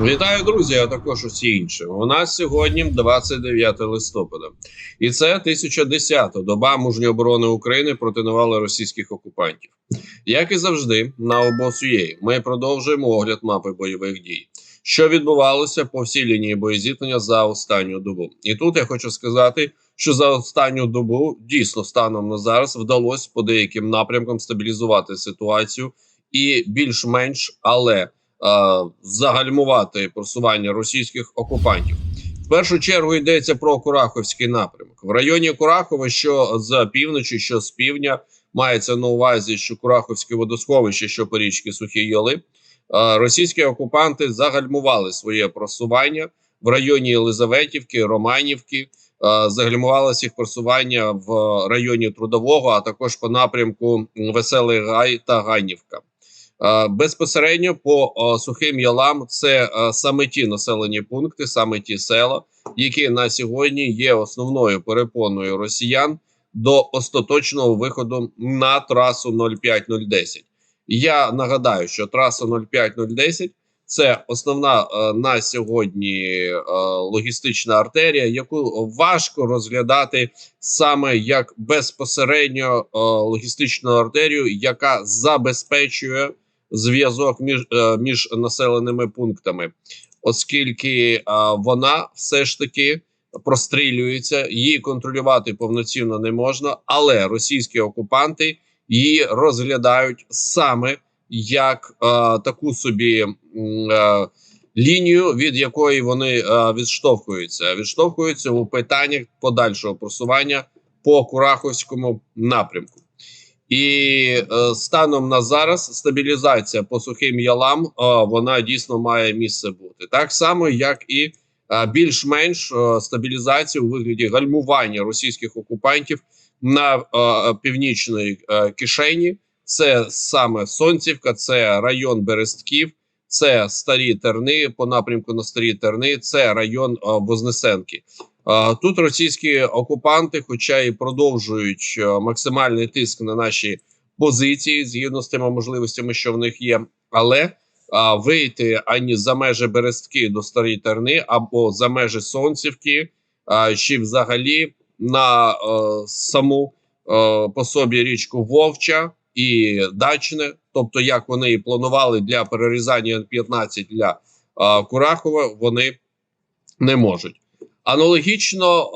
Вітаю, друзі, а також усі інші. У нас сьогодні 29 листопада, і це 1010-та доба мужньої оборони України проти навали російських окупантів. Як і завжди, на обосує ми продовжуємо огляд мапи бойових дій, що відбувалося по всій лінії боєзіткнення за останню добу. І тут я хочу сказати, що за останню добу дійсно станом на зараз вдалося по деяким напрямкам стабілізувати ситуацію і більш-менш, але загальмувати просування російських окупантів. В першу чергу йдеться про Кураховський напрямок в районі Курахова, що з півночі, що з півдня, мається на увазі, що Кураховське водосховище, що по річці Сухі Йоли, е, російські окупанти загальмували своє просування в районі Єлизаветівки, Романівки. е, Загальмувалося їх просування в районі Трудового, а також по напрямку Веселий Гай та Ганівка. Е, Безпосередньо по е, сухим ялам це е, саме ті населені пункти, саме ті села, які на сьогодні є основною перепоною росіян до остаточного виходу на трасу 05010. Я нагадаю, що траса 05010 – це основна на сьогодні логістична артерія, яку важко розглядати саме як безпосередньо логістичну артерію, яка забезпечує зв'язок між, е, між населеними пунктами, оскільки е, вона все ж таки прострілюється, її контролювати повноцінно не можна, але російські окупанти її розглядають саме як е, таку собі лінію, від якої вони відштовхуються. Відштовхуються у питаннях подальшого просування по Кураховському напрямку. І е, станом на зараз стабілізація по сухим ялам е, вона дійсно має місце бути так само, як і е, більш-менш стабілізація у вигляді гальмування російських окупантів на північної кишені. Це саме Сонцівка, це район Берестків, це старі терни по напрямку на старі терни, це район Вознесенки. Е, Тут російські окупанти, хоча і продовжують е, максимальний тиск на наші позиції згідно з тими можливостями, що в них є, але е, вийти ані за межі Берестки до Старої Терни або за межі Сонцівки, чи взагалі на саму по собі річку Вовча і Дачне, тобто як вони і планували для перерізання Н-15 для Курахова, вони не можуть. Аналогічно е,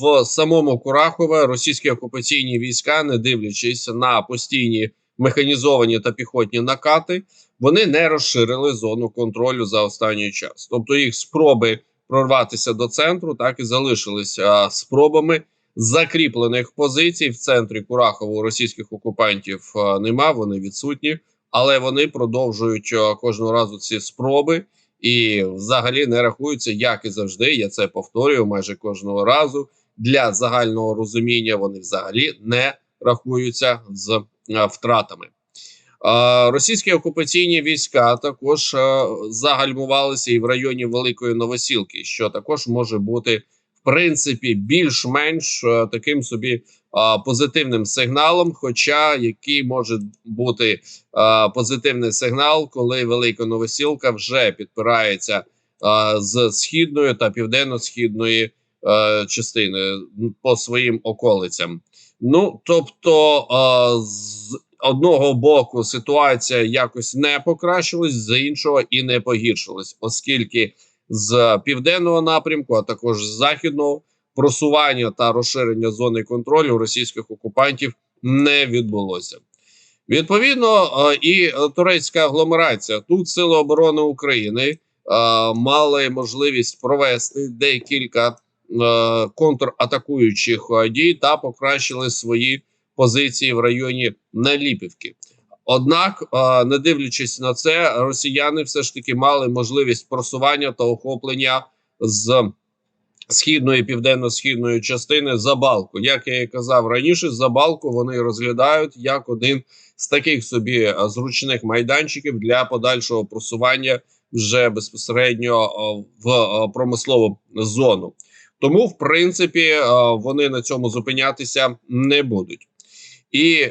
в самому Курахове російські окупаційні війська, не дивлячись на постійні механізовані та піхотні накати, вони не розширили зону контролю за останній час. Тобто їх спроби прорватися до центру так і залишилися е, спробами закріплених позицій в центрі Курахова у російських окупантів е, нема. Вони відсутні, але вони продовжують кожного разу ці спроби і взагалі не рахуються, як і завжди. Я це повторюю майже кожного разу. Для загального розуміння вони взагалі не рахуються з е, втратами. Російські окупаційні війська також е, загальмувалися і в районі Великої Новосілки, що також може бути в принципі більш-менш е, таким собі позитивним сигналом. Хоча який може бути позитивний сигнал, коли Велика Новосілка вже підпирається з східної та південно-східної частини по своїм околицям. Ну тобто, з одного боку ситуація якось не покращилась, з іншого і не погіршилась, оскільки з південного напрямку, а також з західного просування та розширення зони контролю російських окупантів не відбулося. Відповідно, е, і турецька агломерація тут Сили оборони України е, мали можливість провести декілька е, контратакуючих дій та покращили свої позиції в районі Наліпівки. Однак, не дивлячись на це, росіяни все ж таки мали можливість просування та охоплення з східної південно-східної частини Забалку. Як я і казав раніше, Забалку вони розглядають як один з таких собі е, зручних майданчиків для подальшого просування вже безпосередньо е, в е, промислову зону. Тому, в принципі, вони на цьому зупинятися не будуть. І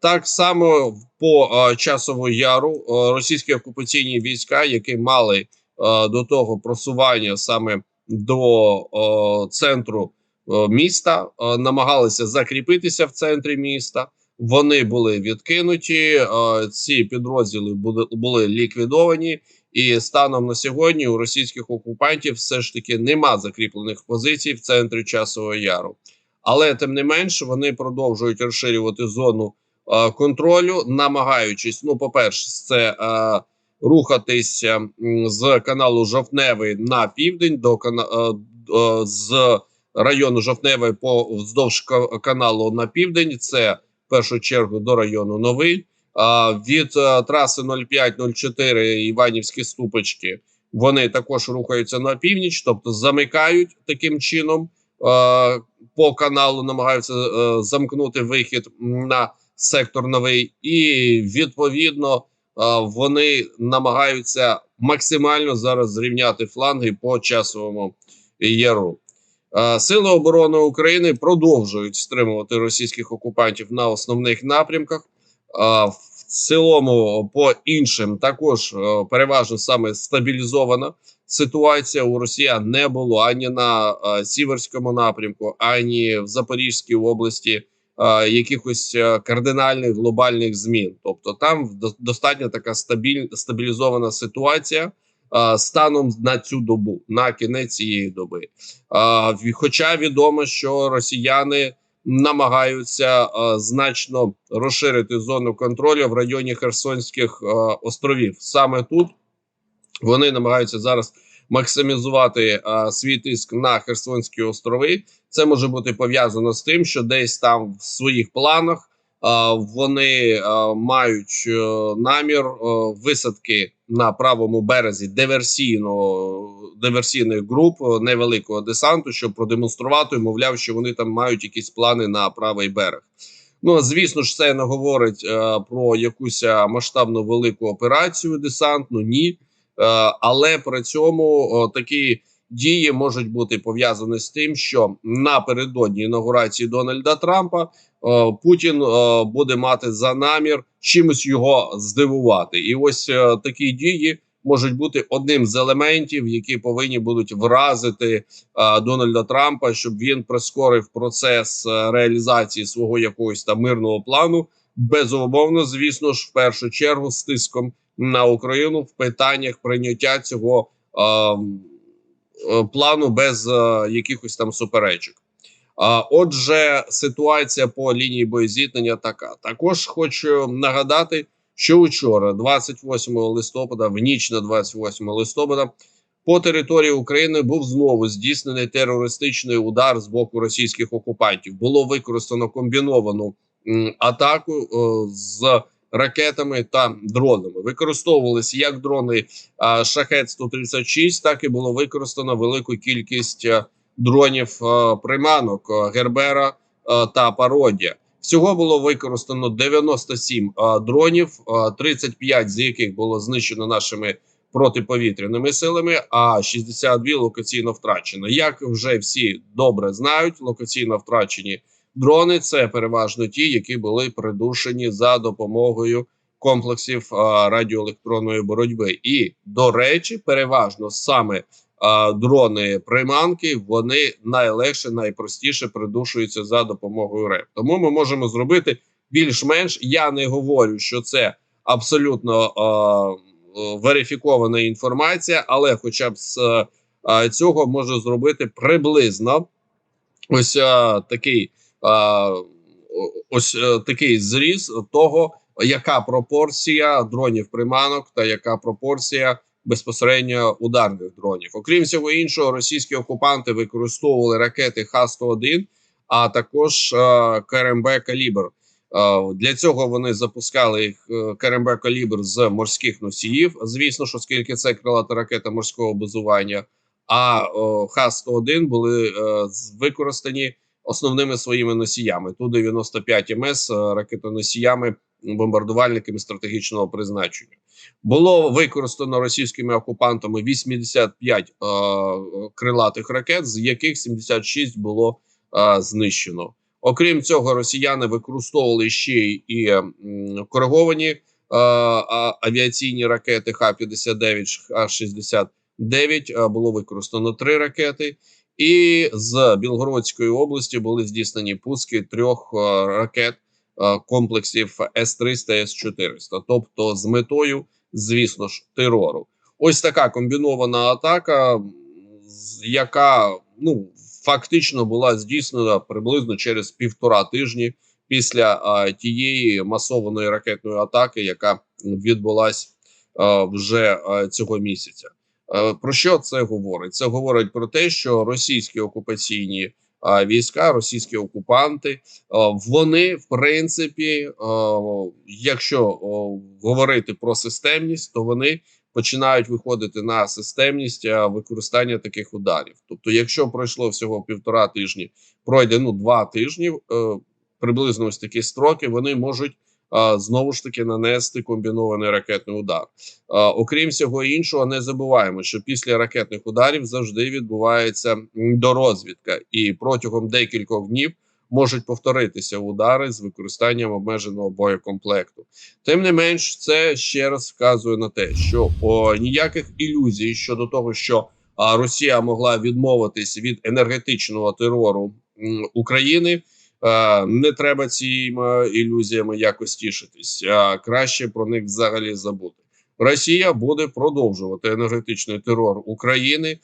так само по часову яру російські окупаційні війська, які мали до того просування саме до центру міста, намагалися закріпитися в центрі міста. Вони були відкинуті. Ці підрозділи були, були ліквідовані, і станом на сьогодні у російських окупантів все ж таки нема закріплених позицій в центрі часового яру. Але тим не менш вони продовжують розширювати зону е, контролю, намагаючись, ну, по-перше, це е, рухатися з каналу Жовтневий на південь до е, е, з району Жовтневий по вздовж каналу на південь. Це в першу чергу до району Новий. Від е, траси 05-04 Іванівські ступочки вони також рухаються на північ, тобто замикають таким чином по каналу, намагаються замкнути вихід на сектор новий, і відповідно вони намагаються максимально зараз зрівняти фланги по часовому яру. Е, Сили оборони України продовжують стримувати російських окупантів на основних напрямках. А, В цілому, по іншим, також е, переважно саме стабілізована ситуація у Росіян не було ані на е, Сіверському напрямку, ані в Запорізькій області е, якихось е, кардинальних глобальних змін. Тобто, там до- достатньо така стабіль, стабілізована ситуація е, станом на цю добу, на кінець цієї доби. Хоча відомо, що росіяни намагаються значно розширити зону контролю в районі Херсонських островів. Саме тут вони намагаються зараз максимізувати свій тиск на Херсонські острови. Це може бути пов'язано з тим, що десь там в своїх планах вони мають е, намір е, висадки на правому березі диверсійного диверсійних груп е, невеликого десанту, щоб продемонструвати, мовляв, що вони там мають якісь плани на правий берег. Ну звісно ж, це не говорить про якусь масштабну велику операцію десантну. Ні, але при цьому такі дії можуть бути пов'язані з тим, що напередодні інаугурації Дональда Трампа е, Путін е, буде мати за намір чимось його здивувати, і ось е, такі дії можуть бути одним з елементів, які повинні будуть вразити е, Дональда Трампа, щоб він прискорив процес е, реалізації свого якогось там мирного плану. Безумовно, звісно ж, в першу чергу з тиском на Україну в питаннях прийняття цього е, е, плану без е, якихось там суперечок. Отже, ситуація по лінії боєзіткнення така. Також хочу нагадати, що вчора, 28 листопада, в ніч на 28 листопада, по території України був знову здійснений терористичний удар з боку російських окупантів. Було використано комбіновану атаку е, з ракетами та дронами. Використовувалися як дрони е, Шахет 136 так і було використано велику кількість е, дронів е, приманок е, Гербера е, та Пародія. Всього було використано 97 е, дронів, е, 35 з яких було знищено нашими протиповітряними силами, а 62 локаційно втрачено. Як вже всі добре знають, локаційно втрачені дрони це переважно ті, які були придушені за допомогою комплексів радіоелектронної боротьби. І до речі, переважно саме дрони приманки вони найлегше, найпростіше придушуються за допомогою РЕП. Тому ми можемо зробити більш-менш. Я не говорю, що це абсолютно а, верифікована інформація, але хоча б з а, цього може зробити приблизно ось а, такий. А, Ось е, такий зріз того, яка пропорція дронів приманок та яка пропорція безпосередньо ударних дронів. Окрім всього іншого, російські окупанти використовували ракети Х-101, а також е, КРМБ Калібр. Е, для цього вони запускали їх е, КРМБ Калібр з морських носіїв. Звісно, що оскільки це крилата ракета морського базування, а е, Х-101 були е, використані основними своїми носіями. Ту 95 МС е, ракетоносіями, бомбардувальниками стратегічного призначення. Було використано російськими окупантами 85 е, крилатих ракет, з яких 76 було е, знищено. Окрім цього, росіяни використовували ще й і кориговані е, авіаційні ракети Х-59, Х-60 9 було використано 3 ракети. І з Білгородської області були здійснені пуски трьох ракет комплексів С-300 С-400, тобто з метою, звісно ж, терору. Ось така комбінована атака, яка ну фактично була здійснена приблизно через півтора тижні після а, тієї масованої ракетної атаки, яка відбулась вже цього місяця. Е, Про що це говорить? Це говорить про те, що російські окупаційні війська, російські окупанти, вони в принципі, якщо говорити про системність, то вони починають виходити на системність використання таких ударів. Тобто, якщо пройшло всього півтора тижні, пройде ну два тижні, е, приблизно ось такі строки, вони можуть. Знову ж таки нанести комбінований ракетний удар. Окрім всього іншого, не забуваємо, що після ракетних ударів завжди відбувається дорозвідка, і протягом декількох днів можуть повторитися удари з використанням обмеженого боєкомплекту. Тим не менш, це ще раз вказує на те, що о, ніяких ілюзій щодо того, що а, Росія могла відмовитись від енергетичного терору м, України. Е, Не треба цими ілюзіями якось тішитись. а Краще про них взагалі забути. Росія буде продовжувати енергетичний терор України,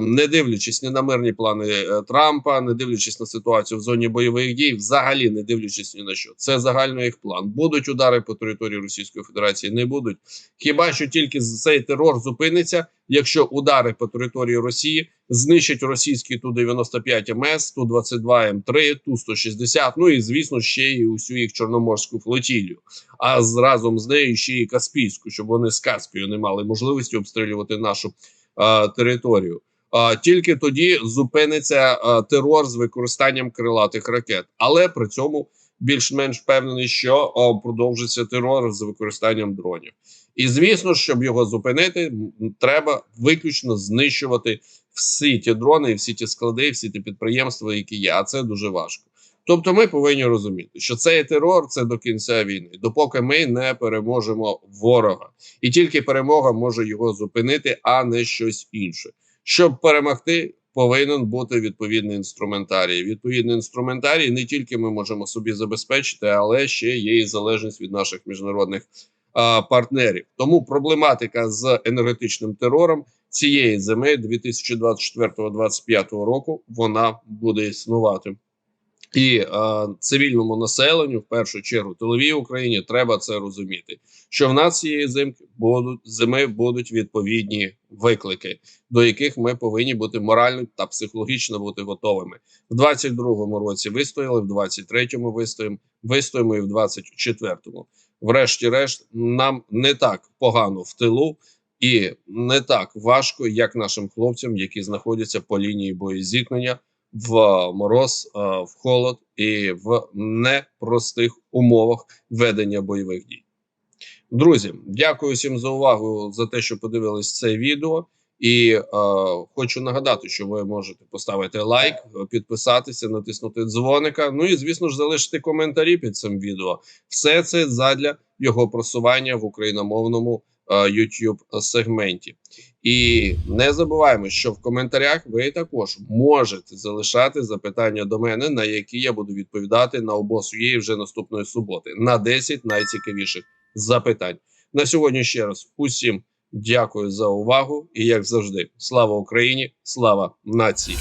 не дивлячись ні на мирні плани е, Трампа, не дивлячись на ситуацію в зоні бойових дій, взагалі не дивлячись ні на що. Це загальний їх план. Будуть удари по території Російської Федерації, не будуть. Хіба що тільки цей терор зупиниться, якщо удари по території Росії знищать російський ту 95 МС, ту 22 М3, ту 160, ну і звісно ще й усю їх чорноморську флотілію. А разом з нею ще й Каспійську, щоб вони з Каспію не мали можливості обстрілювати нашу територію. А, тільки тоді зупиниться терор з використанням крилатих ракет, але при цьому більш-менш впевнений, що продовжиться терор з використанням дронів. І звісно, щоб його зупинити, треба виключно знищувати всі ті дрони, всі ті склади, всі ті підприємства, які є. А це дуже важко. Тобто, ми повинні розуміти, що цей терор це до кінця війни, допоки ми не переможемо ворога, і тільки перемога може його зупинити, а не щось інше. Щоб перемогти, повинен бути відповідний інструментарій. Відповідний інструментарій не тільки ми можемо собі забезпечити, але ще є і залежність від наших міжнародних а, партнерів. Тому проблематика з енергетичним терором цієї зими 2024-2025 року вона буде існувати. І е, цивільному населенню, в першу чергу, тиловій Україні, треба це розуміти. Що в нас цієї зимки будуть зими будуть відповідні виклики, до яких ми повинні бути морально та психологічно бути готовими. В 22-му році вистояли, в 23-му вистоїмо, вистоїмо і в 24-му. Врешті-решт, нам не так погано в тилу. І не так важко, як нашим хлопцям, які знаходяться по лінії боєзіткнення в мороз, е, в холод і в непростих умовах ведення бойових дій. Друзі, дякую всім за увагу за те, що подивились це відео. І е, хочу нагадати, що ви можете поставити лайк, підписатися, натиснути дзвоника. Ну і звісно ж залишити коментарі під цим відео. Все це задля його просування в україномовному е, YouTube сегменті. І не забуваємо, що в коментарях ви також можете залишати запитання до мене, на які я буду відповідати на обосує вже наступної суботи на 10 найцікавіших запитань. На сьогодні ще раз усім дякую за увагу і як завжди, слава Україні, слава нації.